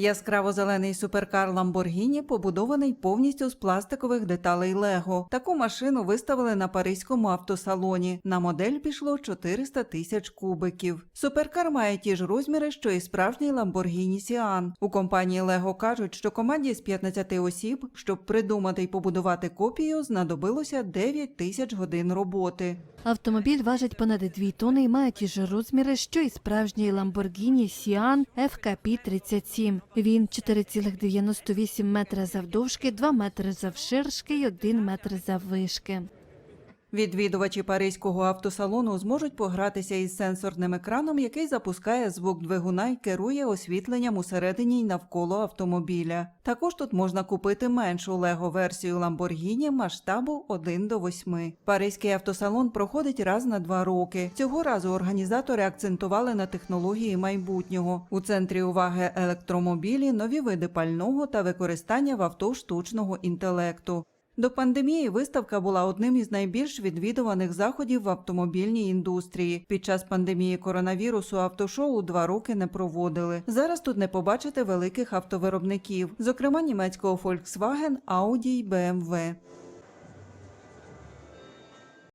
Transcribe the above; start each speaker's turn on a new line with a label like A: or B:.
A: Яскраво-зелений суперкар Lamborghini побудований повністю з пластикових деталей Лего. Таку машину виставили на паризькому автосалоні. На модель пішло 400 тисяч кубиків. Суперкар має ті ж розміри, що і справжній Lamborghini Sian. У компанії Лего кажуть, що команді з 15 осіб, щоб придумати й побудувати копію, знадобилося 9 тисяч годин роботи.
B: Автомобіль важить понад 2 тони і має ті ж розміри, що й справжній Lamborghini Сіан FKP-37. Він 4,98 метра завдовжки, 2 метри завширшки і 1 метр заввишки.
A: Відвідувачі паризького автосалону зможуть погратися із сенсорним екраном, який запускає звук двигуна і керує освітленням усередині й навколо автомобіля. Також тут можна купити меншу лего-версію Lamborghini масштабу 1 до 8. Паризький автосалон проходить раз на два роки. Цього разу організатори акцентували на технології майбутнього. У центрі уваги електромобілі, нові види пального та використання в авто штучного інтелекту. До пандемії виставка була одним із найбільш відвідуваних заходів в автомобільній індустрії. Під час пандемії коронавірусу автошоу два роки не проводили. Зараз тут не побачите великих автовиробників, зокрема німецького Volkswagen, Audi й BMW.